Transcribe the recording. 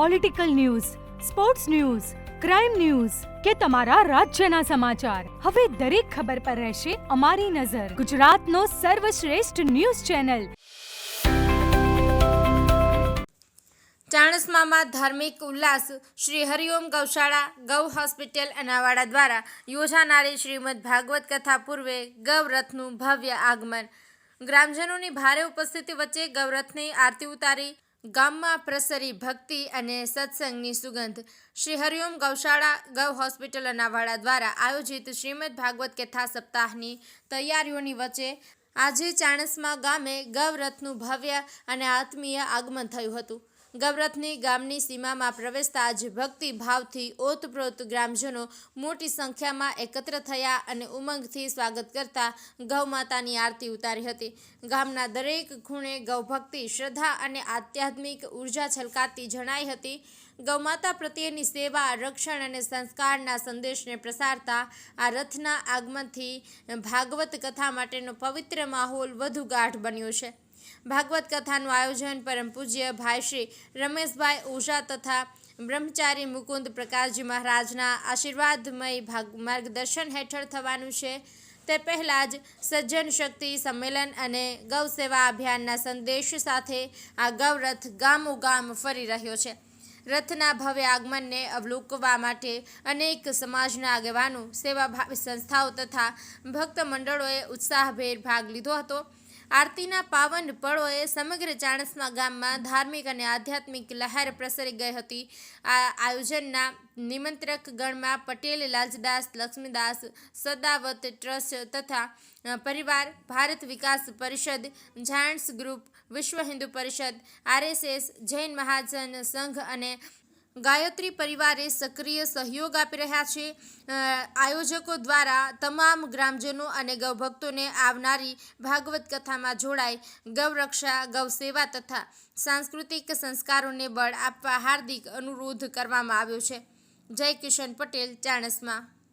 Political news sports news crime news કે તમારા રાજ્યના સમાચાર. હવે દરેક ખબર પર રહેશે અમારી નજર. ગુજરાતનો સર્વશ્રેષ્ઠ ન્યૂઝ ચેનલ. ચાણસ્મામાં ધાર્મિક ઉલ્લાસ. શ્રી હરિઓમ ગૌશાળા, ગૌ હોસ્પિટલ અનાવાડા દ્વારા યોજાનારી શ્રીમદ ભાગવત કથા પૂર્વે ગૌરથનું ભવ્ય આગમન. ગ્રામજનોની ભારે ઉપસ્થિતિ વચ્ચે ગૌરથની આરતી ઉતારી ગામમાં પ્રસરી ભક્તિ અને સત્સંગની સુગંધ શ્રી હરિઓમ ગૌશાળા ગૌ હોસ્પિટલ અનાવાડા દ્વારા આયોજિત શ્રીમદ ભાગવત કથા સપ્તાહની તૈયારીઓની વચ્ચે આજે ચાણસમા ગામે ગૌરથનું ભવ્ય અને આત્મીય આગમન થયું હતું. ગૌરથની ગામની સીમામાં પ્રવેશતા જ ભક્તિ ભાવથી ઓતપ્રોત ગ્રામજનો મોટી સંખ્યામાં એકત્ર થયા અને ઉમંગથી સ્વાગત કરતા ગૌમાતાની આરતી ઉતારી હતી. ગામના દરેક ખૂણે ગૌભક્તિ શ્રદ્ધા અને આધ્યાત્મિક ઊર્જા છલકાતી જણાઈ હતી. ગૌમાતા પ્રત્યેની સેવા, રક્ષણ અને સંસ્કારના સંદેશને પ્રસારતા આ રથના આગમનથી ભાગવત કથા માટેનો પવિત્ર માહોલ વધુ ગાઢ બન્યો છે. ભાગવત કથાનું આયોજન પરમ પૂજ્ય ભાઈ શ્રી રમેશભાઈ ઓઝા તથા બ્રહ્મચારી મુકુંદ પ્રકાશજી મહારાજના આશીર્વાદમય ભાગ માર્ગદર્શન હેઠળ થવાનું છે. તે પહેલાં જ સજ્જન શક્તિ સંમેલન અને ગૌ સેવા અભિયાનના સંદેશ સાથે આ ગૌરથ ગામોગામ ફરી રહ્યો છે. રથના ભવ્ય આગમનને અવલોકવા માટે અનેક સમાજના આગેવાનો, સેવાભાવી સંસ્થાઓ તથા ભક્ત મંડળોએ ઉત્સાહભેર ભાગ લીધો હતો. આરતીના પાવન પળોએ સમગ્ર ચાણસમા ગામમાં ધાર્મિક અને આધ્યાત્મિક લહેર પ્રસરી ગઈ હતી. આ આયોજનના નિમંત્રક ગણમાં પટેલ લાલદાસ લક્ષ્મીદાસ, સદાવત ટ્રસ્ટ તથા પરિવાર, Bharat Vikas Parishad, giants group, Vishwa Hindu Parishad, RSS, Jain Mahajan Sangh અને ગાયત્રી પરિવારે સક્રિય સહયોગ આપી રહ્યા છે. આયોજકો દ્વારા તમામ ગ્રામજનો અને ગૌભક્તોને આવનારી ભાગવત કથામાં જોડાઈ ગૌરક્ષા ગૌસેવા તથા સાંસ્કૃતિક સંસ્કારોને બળ આપવા હાર્દિક અનુરોધ કરવામાં આવ્યો છે. જય કિશન પટેલ, ચાણસ્મા.